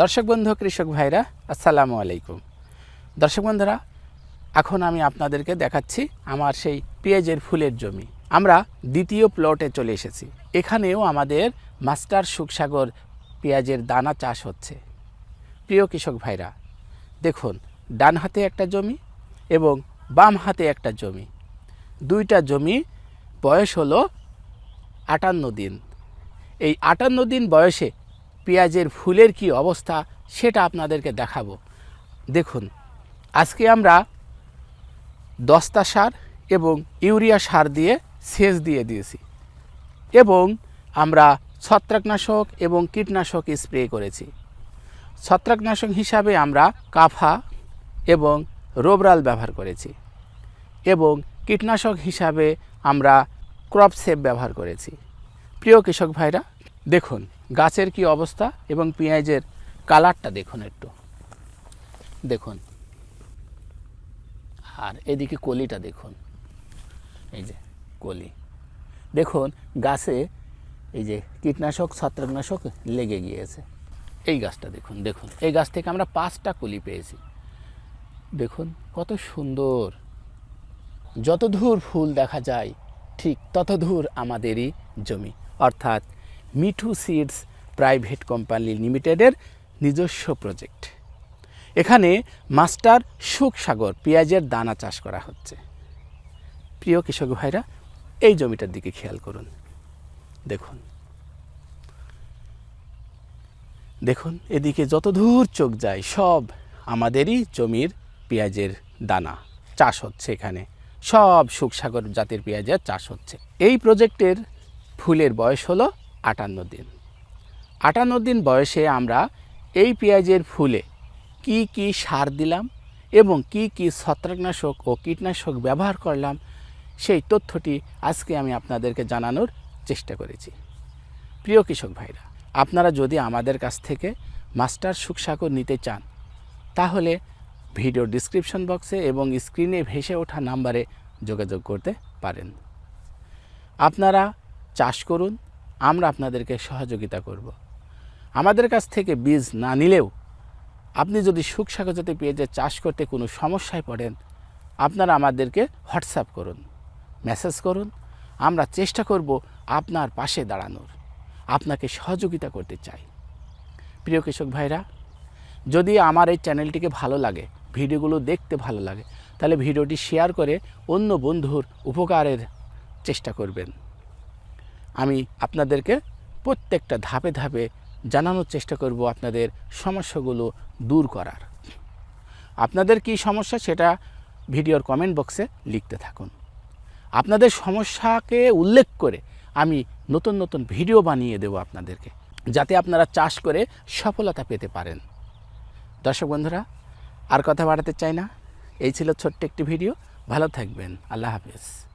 দর্শক বন্ধু, কৃষক ভাইরা, আসসালামু আলাইকুম। দর্শক বন্ধুরা, এখন আমি আপনাদেরকে দেখাচ্ছি আমার সেই পেঁয়াজের ফুলের জমি। আমরা দ্বিতীয় প্লটে চলে এসেছি। এখানেও আমাদের মাস্টার সুখসাগর পেঁয়াজের দানা চাষ হচ্ছে। প্রিয় কৃষক ভাইরা, দেখুন, ডান হাতে একটা জমি এবং বাম হাতে একটা জমি। দুইটা জমি বয়স হলো আটান্ন দিন। এই আটান্ন দিন বয়সে পেঁয়াজের ফুলের কি অবস্থা সেটা আপনাদেরকে দেখাবো। দেখুন, আজকে আমরা দস্তা সার এবং ইউরিয়া সার দিয়ে সেচ দিয়ে দিয়েছি এবং আমরা ছত্রাকনাশক এবং কীটনাশক স্প্রে করেছি। ছত্রাকনাশক হিসাবে আমরা কাফা এবং রোবরাল ব্যবহার করেছি এবং কীটনাশক হিসাবে আমরা ক্রপ সেভ ব্যবহার করেছি। প্রিয় কৃষক ভাইরা দেখুন, গাছের কি অবস্থা এবং পেঁয়াজের কালারটা দেখুন একটু। দেখুন। আর এদিকে কলিটা দেখুন। এই যে কলি। দেখুন, গাছে এই যে কীটনাশক, ছত্রাকনাশক লেগে গিয়েছে। এই গাছটা দেখুন দেখুন। এই গাছ থেকে আমরা পাঁচটা কলি পেয়েছি। দেখুন, কত সুন্দর। যত দূর ফুল দেখা যায়, ঠিক তত দূর আমাদেরই জমি। অর্থাৎ মিঠু সিডস প্রাইভেট কোম্পানি লিমিটেডের নিজস্ব প্রজেক্ট। এখানে মাস্টার সুখসাগর পেঁয়াজের দানা চাষ করা হচ্ছে। প্রিয় কৃষক ভাইরা, এই জমিটার দিকে খেয়াল করুন। দেখুন। দেখুন, এদিকে যত দূর চোখ যায়, সব আমাদেরই জমির পেঁয়াজের দানা চাষ হচ্ছে এখানে। সব সুখসাগর জাতের পেঁয়াজের চাষ হচ্ছে। এই প্রজেক্টের ফুলের বয়স হলো আটান্ন দিন। আটান্ন দিন বয়সে আমরা এই পেঁয়াজের ফুলে কি কি সার দিলাম এবং কি কি ছত্রাকনাশক ও কীটনাশক ব্যবহার করলাম, সেই তথ্যটি আজকে আমি আপনাদেরকে জানানোর চেষ্টা করেছি। প্রিয় কৃষক ভাইরা, আপনারা যদি আমাদের কাছ থেকে মাস্টার সুখসাগর নিতে চান, তাহলে ভিডিও ডিসক্রিপশন বক্সে এবং স্ক্রিনে ভেসে ওঠা নাম্বারে যোগাযোগ করতে পারেন। আপনারা চাষ করুন আমরা আপনাদেরকে সহযোগিতা করব। আমাদের কাছ থেকে বীজ না নিলেও আপনি যদি সুখসাগর জাতীয় পেঁয়াজের চাষ করতে কোনো সমস্যায় পড়েন, আপনারা আমাদেরকে হোয়াটসঅ্যাপ করুন, মেসেজ করুন। আমরা চেষ্টা করব আপনার পাশে দাঁড়ানোর। আপনাকে সহযোগিতা করতে চাই। প্রিয় কৃষক ভাইরা, যদি আমার এই চ্যানেলটিকে ভালো লাগে, ভিডিওগুলো দেখতে ভালো লাগে, তাহলে ভিডিওটি শেয়ার করে অন্য বন্ধুর উপকারের চেষ্টা করবেন। আমি আপনাদেরকে প্রত্যেকটা ধাপে ধাপে জানানোর চেষ্টা করব আপনাদের সমস্যাগুলো দূর করার। আপনাদের কি সমস্যা সেটা ভিডিওর কমেন্ট বক্সে লিখতে থাকুন। আপনাদের সমস্যাকে উল্লেখ করে আমি নতুন নতুন ভিডিও বানিয়ে দেব আপনাদেরকে, যাতে আপনারা চাষ করে সফলতা পেতে পারেন। দর্শক বন্ধুরা, আর কথা বাড়াতে চাই না। এই ছিল ছোট্ট একটি ভিডিও। ভালো থাকবেন। আল্লাহ হাফেজ।